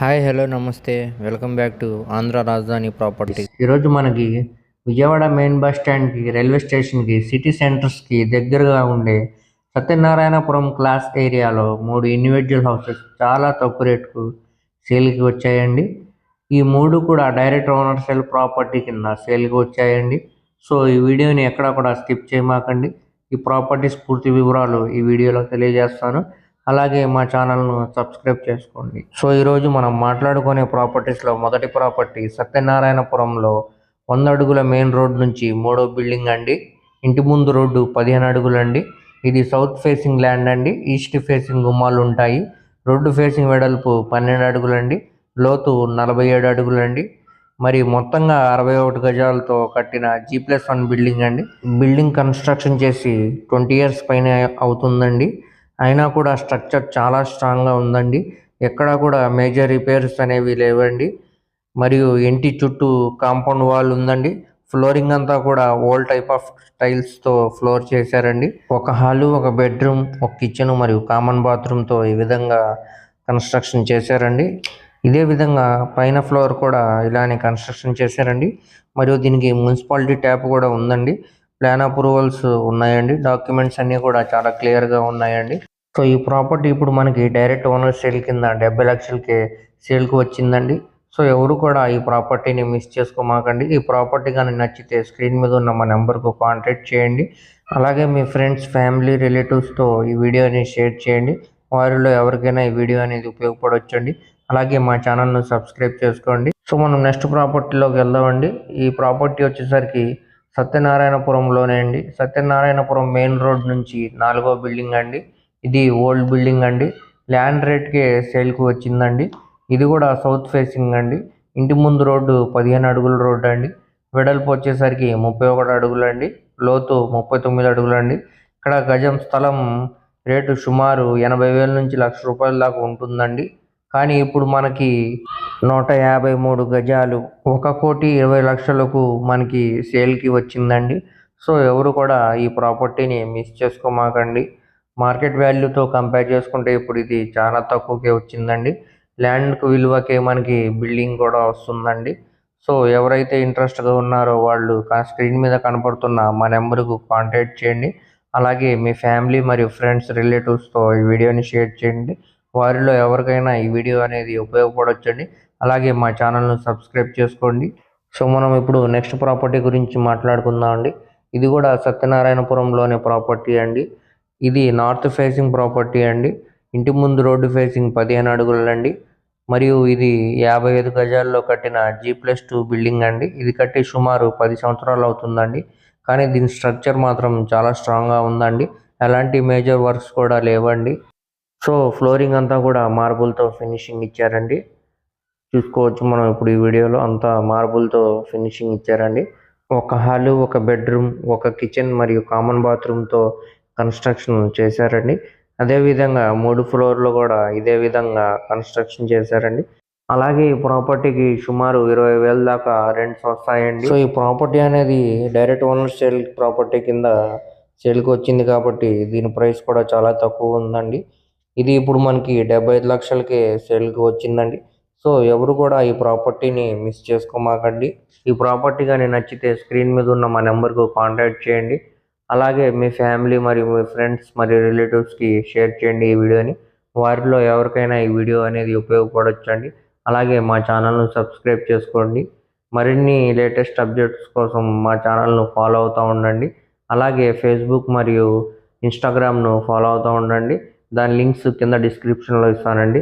Hi hello నమస్తే. Welcome back to Andhra రాజధాని property ఈరోజు మనకి విజయవాడ మెయిన్ బస్ స్టాండ్కి రైల్వే స్టేషన్కి సిటీ సెంటర్స్కి దగ్గరగా ఉండే సత్యనారాయణపురం క్లాస్ ఏరియాలో మూడు ఇండివిజువల్ హౌసెస్ చాలా తక్కువ రేటుకు సేల్కి వచ్చాయండి. ఈ మూడు కూడా డైరెక్ట్ ఓనర్ సేల్ ప్రాపర్టీ కింద సేల్కి వచ్చాయండి. సో ఈ వీడియోని ఎక్కడా కూడా స్కిప్ చేయమాకండి. ఈ ప్రాపర్టీస్ పూర్తి వివరాలు ఈ వీడియోలో తెలియజేస్తాను. అలాగే మా ఛానల్ను సబ్స్క్రైబ్ చేసుకోండి. సో ఈరోజు మనం మాట్లాడుకునే ప్రాపర్టీస్లో మొదటి ప్రాపర్టీ సత్యనారాయణపురంలో వంద అడుగుల మెయిన్ రోడ్ నుంచి మూడో బిల్డింగ్ అండి. ఇంటి ముందు రోడ్డు పదిహేను అడుగులు అండి ఇది సౌత్ ఫేసింగ్ ల్యాండ్ అండి. ఈస్ట్ ఫేసింగ్ గుమ్మాలు ఉంటాయి. రోడ్డు ఫేసింగ్ వెడల్పు పన్నెండు అడుగులండి. లోతు నలభై ఏడు అడుగులండి. మరి మొత్తంగా అరవై ఒకటి గజాలతో కట్టిన జీ ప్లస్ వన్ బిల్డింగ్ అండి. బిల్డింగ్ కన్స్ట్రక్షన్ చేసి ట్వంటీ ఇయర్స్ పైన అవుతుందండి. అయినా కూడా స్ట్రక్చర్ చాలా స్ట్రాంగ్గా ఉందండి. ఎక్కడా కూడా మేజర్ రిపేర్స్ అనేవి లేవండి. మరియు ఇంటి చుట్టూ కాంపౌండ్ వాల్ ఉందండి. ఫ్లోరింగ్ అంతా కూడా ఓల్డ్ టైప్ ఆఫ్ టైల్స్తో ఫ్లోర్ చేశారండి. ఒక హాలు ఒక బెడ్రూమ్ ఒక కిచెన్ మరియు కామన్ బాత్రూమ్తో ఈ విధంగా కన్స్ట్రక్షన్ చేశారండి. ఇదే విధంగా పైన ఫ్లోర్ కూడా ఇలానే కన్స్ట్రక్షన్ చేశారండి. మరియు దీనికి మున్సిపాలిటీ ట్యాప్ కూడా ఉందండి. ప్లాన్ అప్రూవల్స్ ఉన్నాయండి. డాక్యుమెంట్స్ అన్నీ కూడా చాలా క్లియర్గా ఉన్నాయండి. సో ఈ ప్రాపర్టీ ఇప్పుడు మనకి డైరెక్ట్ ఓనర్ సేల్ కింద డెబ్బై లక్షలకి సేల్కి వచ్చిందండి. సో ఎవరు కూడా ఈ ప్రాపర్టీని మిస్ చేసుకోమాకండి. ఈ ప్రాపర్టీ కానీ నచ్చితే స్క్రీన్ మీద ఉన్న మా నెంబర్కు కాంటాక్ట్ చేయండి. అలాగే మీ ఫ్రెండ్స్ ఫ్యామిలీ రిలేటివ్స్తో ఈ వీడియోని షేర్ చేయండి. వారిలో ఎవరికైనా ఈ వీడియో అనేది ఉపయోగపడవచ్చండి అలాగే మా ఛానల్ను సబ్స్క్రైబ్ చేసుకోండి. సో మనం నెక్స్ట్ ప్రాపర్టీలోకి వెళ్దామండి. ఈ ప్రాపర్టీ వచ్చేసరికి సత్యనారాయణపురంలోనే అండి. సత్యనారాయణపురం మెయిన్ రోడ్ నుంచి నాలుగో బిల్డింగ్ అండి. ఇది ఓల్డ్ బిల్డింగ్ అండి. ల్యాండ్ రేట్కే సేల్కి వచ్చిందండి. ఇది కూడా సౌత్ ఫేసింగ్ అండి. ఇంటి ముందు రోడ్డు పదిహేను అడుగుల రోడ్డు అండి. వెడల్పు వచ్చేసరికి ముప్పై ఒకటి అడుగులు అండి లోతు ముప్పై తొమ్మిది అడుగులు అండి ఇక్కడ గజం స్థలం రేటు సుమారు ఎనభై వేల నుంచి లక్ష రూపాయల దాకా ఉంటుందండి. కానీ ఇప్పుడు మనకి నూట యాభై మూడు గజాలు ఒక కోటి ఇరవై లక్షలకు మనకి సేల్కి వచ్చిందండి. సో ఎవరు కూడా ఈ ప్రాపర్టీని మిస్ చేసుకోమాకండి. మార్కెట్ వాల్యూతో కంపేర్ చేసుకుంటే ఇప్పుడు ఇది చాలా తక్కువకే వచ్చిందండి. ల్యాండ్కు విలువకే మనకి బిల్డింగ్ కూడా వస్తుందండి. సో ఎవరైతే ఇంట్రెస్ట్గా ఉన్నారో వాళ్ళు స్క్రీన్ మీద కనపడుతున్న మా నెంబర్కు కాంటాక్ట్ చేయండి. అలాగే మీ ఫ్యామిలీ మరియు ఫ్రెండ్స్ రిలేటివ్స్తో ఈ వీడియోని షేర్ చేయండి. వారిలో ఎవరికైనా ఈ వీడియో అనేది ఉపయోగపడవచ్చండి అలాగే మా ఛానల్ను సబ్స్క్రైబ్ చేసుకోండి. సో మనం ఇప్పుడు నెక్స్ట్ ప్రాపర్టీ గురించి మాట్లాడుకుందాం అండి. ఇది కూడా సత్యనారాయణపురంలోనే ప్రాపర్టీ అండి. ఇది నార్త్ ఫేసింగ్ ప్రాపర్టీ అండి. ఇంటి ముందు రోడ్డు ఫేసింగ్ పదిహేను అడుగులండి. మరియు ఇది యాభై ఐదు గజాల్లో కట్టిన జీ ప్లస్ టూ బిల్డింగ్ అండి. ఇది కట్టి సుమారు పది సంవత్సరాలు అవుతుందండి. కానీ దీని స్ట్రక్చర్ మాత్రం చాలా స్ట్రాంగ్గా ఉందండి. ఎలాంటి మేజర్ వర్క్స్ కూడా లేవండి. సో ఫ్లోరింగ్ అంతా కూడా మార్బుల్తో ఫినిషింగ్ ఇచ్చారండి. చూసుకోవచ్చు. మనం ఇప్పుడు ఈ వీడియోలో అంతా మార్బుల్తో ఫినిషింగ్ ఇచ్చారండి. ఒక హాలు ఒక బెడ్రూమ్ ఒక కిచెన్ మరియు కామన్ బాత్రూమ్తో కన్స్ట్రక్షన్ చేశారండి. అదేవిధంగా మూడు ఫ్లోర్లు కూడా ఇదే విధంగా కన్స్ట్రక్షన్ చేశారండి. అలాగే ఈ ప్రాపర్టీకి సుమారు ఇరవై వేల దాకా రెంట్స్ వస్తాయండి. సో ఈ ప్రాపర్టీ అనేది డైరెక్ట్ ఓనర్ సేల్ ప్రాపర్టీ కింద సేల్కి వచ్చింది కాబట్టి దీని ప్రైస్ కూడా చాలా తక్కువ ఉందండి. ఇది ఇప్పుడు మనకి డెబ్బై ఐదు లక్షలకే సేల్కి వచ్చిందండి. సో ఎవరు కూడా ఈ ప్రాపర్టీని మిస్ చేసుకోమాకండి. ఈ ప్రాపర్టీ కానీ నచ్చితే స్క్రీన్ మీద ఉన్న మా నెంబర్కు కాంటాక్ట్ చేయండి. అలాగే మీ ఫ్యామిలీ మరియు మీ ఫ్రెండ్స్ మరియు రిలేటివ్స్కి షేర్ చేయండి ఈ వీడియోని. వారిలో ఎవరికైనా ఈ వీడియో అనేది ఉపయోగపడొచ్చండి. అలాగే మా ఛానల్ను సబ్స్క్రైబ్ చేసుకోండి. మరిన్ని లేటెస్ట్ అప్డేట్స్ కోసం మా ఛానల్ను ఫాలో అవుతూ ఉండండి. అలాగే ఫేస్బుక్ మరియు ఇన్స్టాగ్రామ్ను ఫాలో అవుతూ ఉండండి. దాని లింక్స్ కింద డిస్క్రిప్షన్లో ఇస్తానండి.